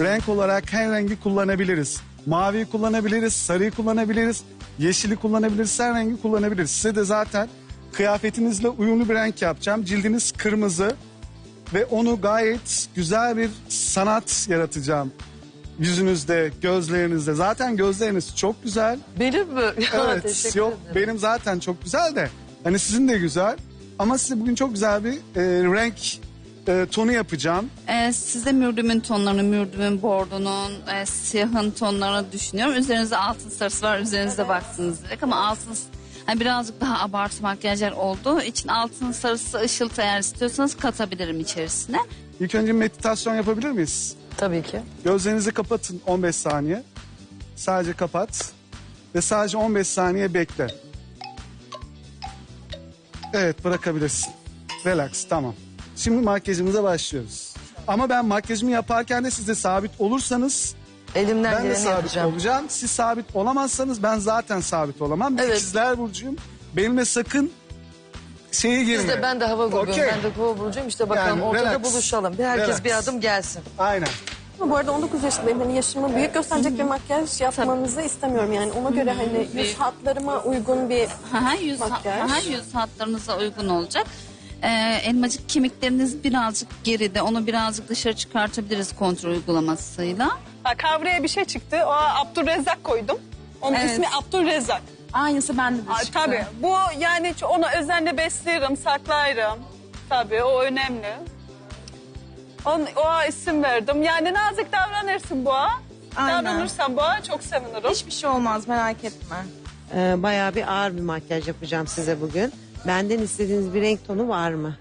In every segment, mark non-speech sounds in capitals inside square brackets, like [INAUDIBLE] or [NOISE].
renk olarak her rengi kullanabiliriz. Maviyi kullanabiliriz, sarıyı kullanabiliriz, yeşili kullanabiliriz, her rengi kullanabiliriz. Size de zaten kıyafetinizle uyumlu bir renk yapacağım. Cildiniz kırmızı ve onu gayet güzel bir sanat yaratacağım. Yüzünüzde, gözlerinizde. Zaten gözleriniz çok güzel. Benim mi? [LAUGHS] Evet, teşekkür yok ederim. benim zaten çok güzel de. Hani sizin de güzel. Ama size bugün çok güzel bir e, renk e, tonu yapacağım. Ee, size mürdümün tonlarını, mürdümün bordonun, e, siyahın tonlarını düşünüyorum. Üzerinizde altın sarısı var, üzerinizde baktınız direkt ama altın hani birazcık daha abartı makyajlar olduğu için altın sarısı ışıltı eğer istiyorsanız katabilirim içerisine. İlk önce meditasyon yapabilir miyiz? Tabii ki. Gözlerinizi kapatın 15 saniye. Sadece kapat. Ve sadece 15 saniye bekle. Evet bırakabilirsin. Relax tamam. Şimdi makyajımıza başlıyoruz. Ama ben makyajımı yaparken de siz de sabit olursanız Elimden ben de geleni sabit yapacağım. olacağım. Siz sabit olamazsanız ben zaten sabit olamam. Ben Evet. ikizler burcuyum. Benimle sakın şeye girme. Biz de ben de hava grubuyum. Okey. Ben de kova burcuyum. İşte bakalım Yani ortada relax. buluşalım. Bir herkes Relax. bir adım gelsin. Aynen. Ama bu arada 19 yaşındayım. Hani yaşımı büyük gösterecek bir makyaj yapmanızı istemiyorum. Yani ona göre hani yüz hatlarıma uygun bir Haha, yüz, Makyaj. haha, yüz hatlarınıza uygun olacak. Ee, elmacık kemikleriniz birazcık geride. Onu birazcık dışarı çıkartabiliriz kontrol uygulamasıyla. Ha, kavraya bir şey çıktı. O Abdurrezzak koydum. Onun Evet. ismi Abdurrezzak. Aynısı bende de Ha, çıktı. tabii. Bu yani ç- onu özenle beslerim, saklarım. Tabii o önemli. On, o isim verdim. Yani nazik davranırsın boğa. Aynen. Davranırsan boğa çok sevinirim. Hiçbir şey olmaz merak etme. Ee, bayağı bir ağır bir makyaj yapacağım size bugün. Benden istediğiniz bir renk tonu var mı?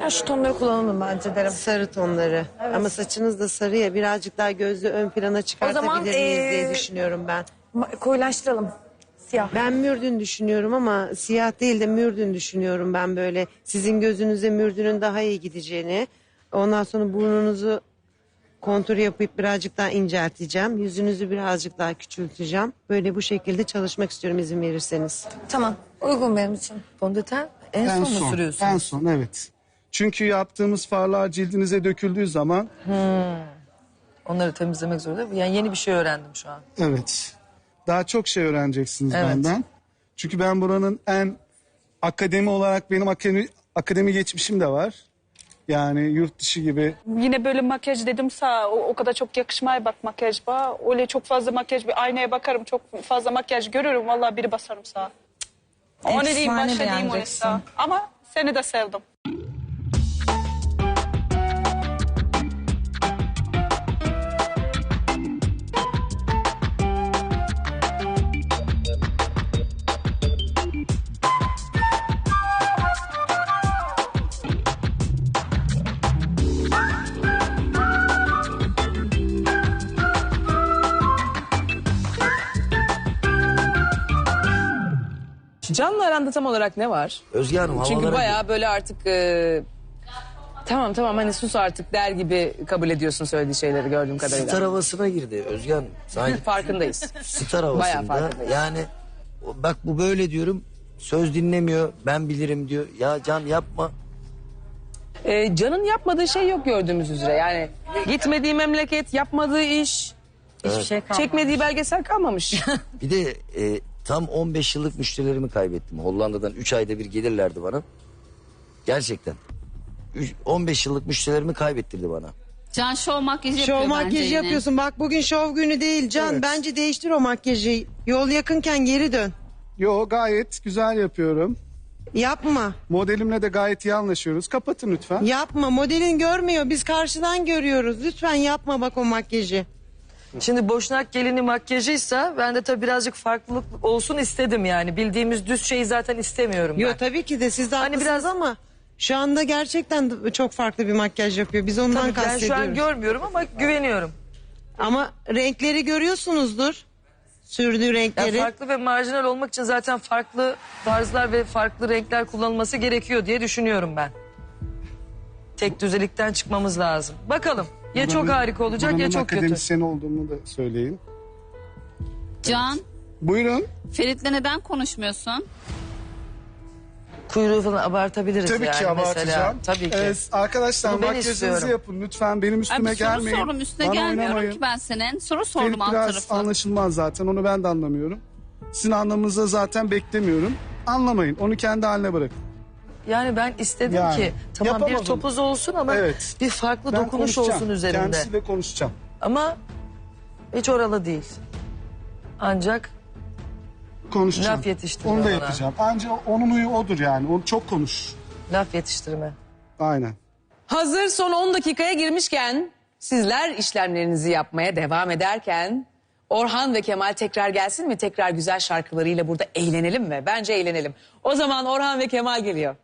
ya şu tonları kullanalım bence derim. Sarı tonları. Ama saçınız da sarı ya birazcık daha gözlü ön plana çıkartabilir zaman, miyiz diye ee, düşünüyorum ben. Koyulaştıralım. Siyah. Ben mürdün düşünüyorum ama siyah değil de mürdün düşünüyorum ben böyle. Sizin gözünüze mürdünün daha iyi gideceğini. Ondan sonra burnunuzu kontur yapıp birazcık daha incelteceğim. Yüzünüzü birazcık daha küçülteceğim. Böyle bu şekilde çalışmak istiyorum izin verirseniz. Tamam. Uygun benim için. Fondöten en, En son mu sürüyorsun? En son evet. Çünkü yaptığımız farlar cildinize döküldüğü zaman Onları temizlemek zorunda. Yani yeni bir şey öğrendim şu an. evet daha çok şey öğreneceksiniz Evet. benden. Çünkü ben buranın en akademi olarak benim akademi, akademi geçmişim de var. Yani yurt dışı gibi Yine böyle makyaj dedim sağ o, o kadar çok yakışmaya bak makyaj ba. Öyle çok fazla makyaj bir aynaya bakarım çok fazla makyaj görürüm vallahi biri basarım sağa. Onu diyeyim Efsane başa diyeyim sağ. Ama seni de sevdim. Can'la aranda tam olarak ne var? Özge Hanım Çünkü havalara... bayağı böyle artık e, tamam tamam hani sus artık der gibi kabul ediyorsun söylediği şeyleri gördüğüm kadarıyla. Star havasına girdi Özge Hanım. Sanki [LAUGHS] Farkındayız. star Bayağı havasında. farkındayız. Yani o- bak bu böyle diyorum. Söz dinlemiyor. Ben bilirim diyor. Ya Can yapma. E, Can'ın yapmadığı şey yok gördüğümüz üzere. Yani gitmediği memleket, yapmadığı iş, Hiçbir şey kalmadı. çekmediği belgesel kalmamış. Bir de e, tam 15 yıllık müşterilerimi kaybettim. Hollanda'dan 3 ayda bir gelirlerdi bana. Gerçekten. Üç- 15 yıllık müşterilerimi kaybettirdi bana. Can şov makyajı yapıyor Şov bence makyajı yine. yapıyorsun. Bak bugün şov günü değil Can. Evet. Bence değiştir o makyajı. Yol yakınken geri dön. Yo gayet güzel yapıyorum. Yapma. Modelimle de gayet iyi anlaşıyoruz. Kapatın lütfen. Yapma. Modelin görmüyor. Biz karşıdan görüyoruz. Lütfen yapma bak o makyajı. Şimdi boşnak gelini makyajıysa ben de tabii birazcık farklılık olsun istedim yani. Bildiğimiz düz şeyi zaten istemiyorum ben. Yo tabii ki de siz de Hani biraz- ama şu anda gerçekten çok farklı bir makyaj yapıyor. Biz ondan Tabii ben şu an görmüyorum ama güveniyorum. ama renkleri görüyorsunuzdur. Sürdüğü Ya renkleri. farklı ve marjinal olmak için zaten farklı tarzlar ve farklı renkler kullanılması gerekiyor diye düşünüyorum ben. Tek düzelikten çıkmamız lazım. Bakalım ya çok Buranın- harika olacak ya çok kötü. akademisyen olduğumu da söyleyin. Can, Buyurun. Ferit'le neden konuşmuyorsun? kuyruğu falan abartabiliriz Tabii yani ki mesela. abartacağım. Tabii ki. Ee, arkadaşlar Bunu ben makyajınızı istiyorum. yapın. Lütfen benim Ay, üstüme soru gelmeyin. sordum üstüne Bana gelmiyorum oynamayın. ki ben senin. Soru sordum Ferit alt biraz tarafı. anlaşılmaz zaten. Onu ben de anlamıyorum. Sizin anlamanızı zaten beklemiyorum. Anlamayın. Onu kendi haline bırakın. Yani ben istedim Yani. ki tamam bir Yapamadım. topuz olsun ama Evet. bir farklı Ben dokunuş konuşacağım. olsun üzerinde. Kendisiyle konuşacağım. Ama hiç oralı değil. Ancak Konuşacağım. Laf yetiştirme Onu da bana. yapacağım. Ancak onun huyu odur yani. O çok konuş. laf yetiştirme. Aynen. Hazır son 10 dakikaya girmişken sizler işlemlerinizi yapmaya devam ederken Orhan ve Kemal tekrar gelsin mi? Tekrar güzel şarkılarıyla burada eğlenelim mi? Bence eğlenelim. O zaman Orhan ve Kemal geliyor.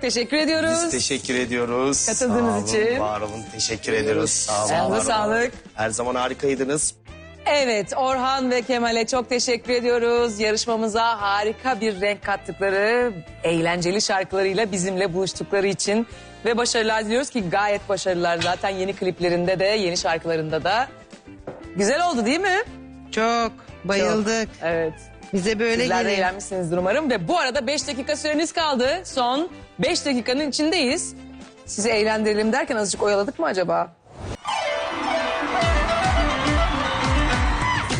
Çok teşekkür ediyoruz. Biz teşekkür ediyoruz. Katıldığınız Sağ olun, için. Var olun. Teşekkür ediyoruz. Sağ olun. Var olun. sağlık. Her zaman harikaydınız. Evet Orhan ve Kemal'e çok teşekkür ediyoruz. Yarışmamıza harika bir renk kattıkları, eğlenceli şarkılarıyla bizimle buluştukları için. Ve başarılar diliyoruz ki gayet başarılar. Zaten yeni kliplerinde de, yeni şarkılarında da. Güzel oldu değil mi? Çok bayıldık. Evet. Bize böyle Sizler de gelin. eğlenmişsinizdir umarım. Ve bu arada 5 dakika süreniz kaldı. Son 5 dakikanın içindeyiz. Sizi eğlendirelim derken azıcık oyaladık mı acaba?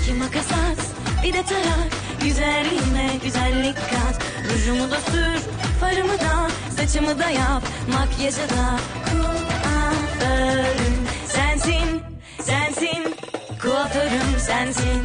İki makas at, bir de tarak. Güzelliğime güzellik kat. Rujumu da sür, farımı da, saçımı da yap. Makyajı da kuaförüm sensin, sensin. Kuaförüm sensin.